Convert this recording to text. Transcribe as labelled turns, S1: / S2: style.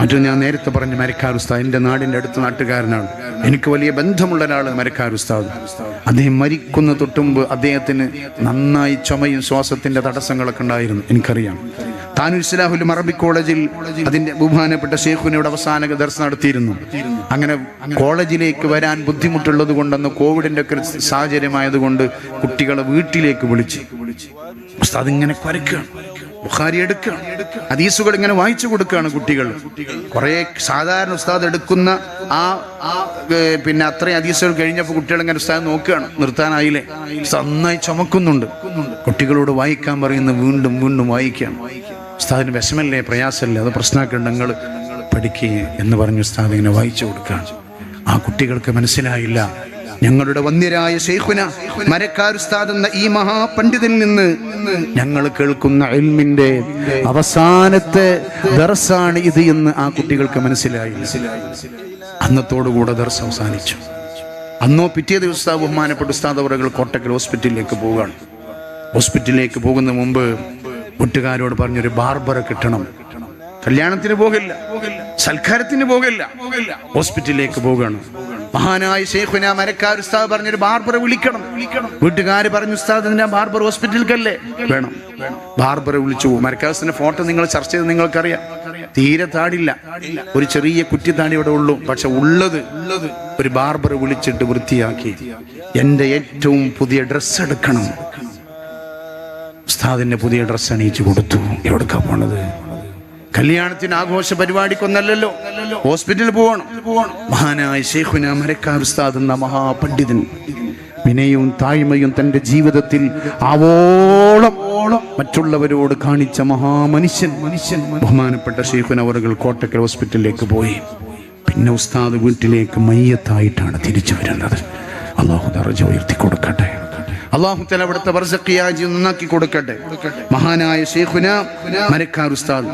S1: മറ്റു ഞാൻ നേരത്തെ പറഞ്ഞ മരക്കാർ ഉസ്താദ് എന്റെ നാടിന്റെ അടുത്ത നാട്ടുകാരനാണ്. എനിക്ക് വലിയ ബന്ധമുള്ള ഒരാൾ മരക്കാർ ഉസ്താദ്. അദ്ദേഹം മരിക്കുന്ന തൊട്ടുമ്പ് അദ്ദേഹത്തിന് നന്നായി ചുമയും ശ്വാസത്തിന്റെ തടസ്സങ്ങളൊക്കെ ഉണ്ടായിരുന്നു എനിക്കറിയാം. താനൂർ ഇസ്ലാഹുൽ അറബിക് കോളേജിൽ അതിന്റെ ബഹുമാനപ്പെട്ട ഷേഖുനോട് അവസാന ദർശനം നടത്തിയിരുന്നു. അങ്ങനെ കോളേജിലേക്ക് വരാൻ ബുദ്ധിമുട്ടുള്ളത് കൊണ്ടെന്ന് കോവിഡിന്റെ ഒക്കെ സാഹചര്യമായതുകൊണ്ട് കുട്ടികളെ വീട്ടിലേക്ക് വിളിച്ച്. ഉസ്താദ് ഇങ്ങനെ കുരക്കുകയാണ് ബുഖാരി എടുക്കുകയാണ് ഹദീസുകൾ ഇങ്ങനെ വായിച്ചു കൊടുക്കുകയാണ് കുട്ടികൾ. കുറെ സാധാരണ ഉസ്താദ് എടുക്കുന്ന ആ പിന്നെ അത്രയും ഹദീസുകൾ കഴിഞ്ഞപ്പോൾ കുട്ടികൾ ഇങ്ങനെ ഉസ്താദ് നോക്കുകയാണ്. നിർത്താനായില്ലേ? നന്നായി ചുമക്കുന്നുണ്ട്. കുട്ടികളോട് വായിക്കാൻ പറയുന്ന വീണ്ടും വീണ്ടും വായിക്കുകയാണ്. ഉസ്താദിന് വിഷമല്ലേ പ്രയാസമല്ലേ? അത് പ്രശ്നമാക്കേണ്ട നിങ്ങൾ പഠിക്കുക എന്ന് പറഞ്ഞ് ഉസ്താദ് ഇങ്ങനെ വായിച്ചു കൊടുക്കുകയാണ്. ആ കുട്ടികൾക്ക് മനസ്സിലായില്ല. ഞങ്ങളുടെ മരക്കാർ ഉസ്താദ് എന്ന ഈ മഹാപണ്ഡിതനിൽ നിന്ന് ഞങ്ങൾ കേൾക്കുന്ന ഇൽമിന്റെ അവസാനത്തെ ദർസാണ് ഇത് എന്ന് ആ കുട്ടികൾക്ക് മനസ്സിലായി. അന്നത്തോടുകൂടെ ദർസ് അവസാനിച്ചു. അന്നോ പിറ്റേ ദിവസം ബഹുമാനപ്പെട്ട ഉസ്താദ് കോട്ടക്കൽ ഹോസ്പിറ്റലിലേക്ക് പോവുകയാണ്. ഹോസ്പിറ്റലിലേക്ക് പോകുന്ന മുമ്പ് കൂട്ടുകാരോട് പറഞ്ഞൊരു ബാർബറ കിട്ടണം. കല്യാണത്തിന് പോകില്ല. സൽക്കാരത്തിന് പോകില്ല. ഹോസ്പിറ്റലിലേക്ക് പോകണം മഹാനായ ഷെയ്ഖുന മരക്കാർ ഉസ്താദ് പറഞ്ഞൊരു ബാർബർ വിളിക്കണം. വീട്ടുകാര് പറഞ്ഞു ഉസ്താദ് എന്തിനാ ബാർബർ ഹോസ്പിറ്റലിലേക്കല്ലേ വേണം. ബാർബറെ വിളിച്ചു മരക്കാസിന്റെ ഫോട്ടോ നിങ്ങൾ ചർച്ച ചെയ്ത് നിങ്ങൾക്കറിയാം. തീരെ താടില്ല. ഒരു ചെറിയ കുറ്റി താടി ഇവിടെ ഉള്ളൂ. പക്ഷെ ഉള്ളത് ഒരു ബാർബർ വിളിച്ചിട്ട് വൃത്തിയാക്കി. എന്റെ ഏറ്റവും പുതിയ ഡ്രസ്സ് എടുക്കണം. ഉസ്താദിന്റെ പുതിയ ഡ്രസ്സ് അണിയിച്ചു കൊടുത്തു. എവിടെക്കാ പോണത്? കല്യാണത്തിന് ആഘോഷ പരിപാടിക്കൊന്നല്ലല്ലോ ഹോസ്പിറ്റലിൽ പോകണം മഹാനായ ഷെയ്ഖുന മരക്കാർ ഉസ്താദ് എന്ന മഹാപണ്ഡിതൻ വിനയവും താഴ്മയും തന്റെ ജീവിതത്തിൽ ആവോളം മറ്റുള്ളവരോട് കാണിച്ച മഹാമനുഷ്യൻ മനുഷ്യൻ ബഹുമാനപ്പെട്ട ഷെയ്ഖുന അവറുകൾ കോട്ടക്കൽ ഹോസ്പിറ്റലിലേക്ക് പോയി. പിന്നെ ഉസ്താദ് വീട്ടിലേക്ക് മയ്യത്തായിട്ടാണ് തിരിച്ചു വരുന്നത്. അള്ളാഹു ദറജ ഉയർത്തി കൊടുക്കട്ടെ. അള്ളാഹു തല അവിടുത്തെ വർഷക്കിയാജി നന്നാക്കി കൊടുക്കട്ടെ. മഹാനായ ഷെയ്ഖുന മരക്കാർ ഉസ്താദ്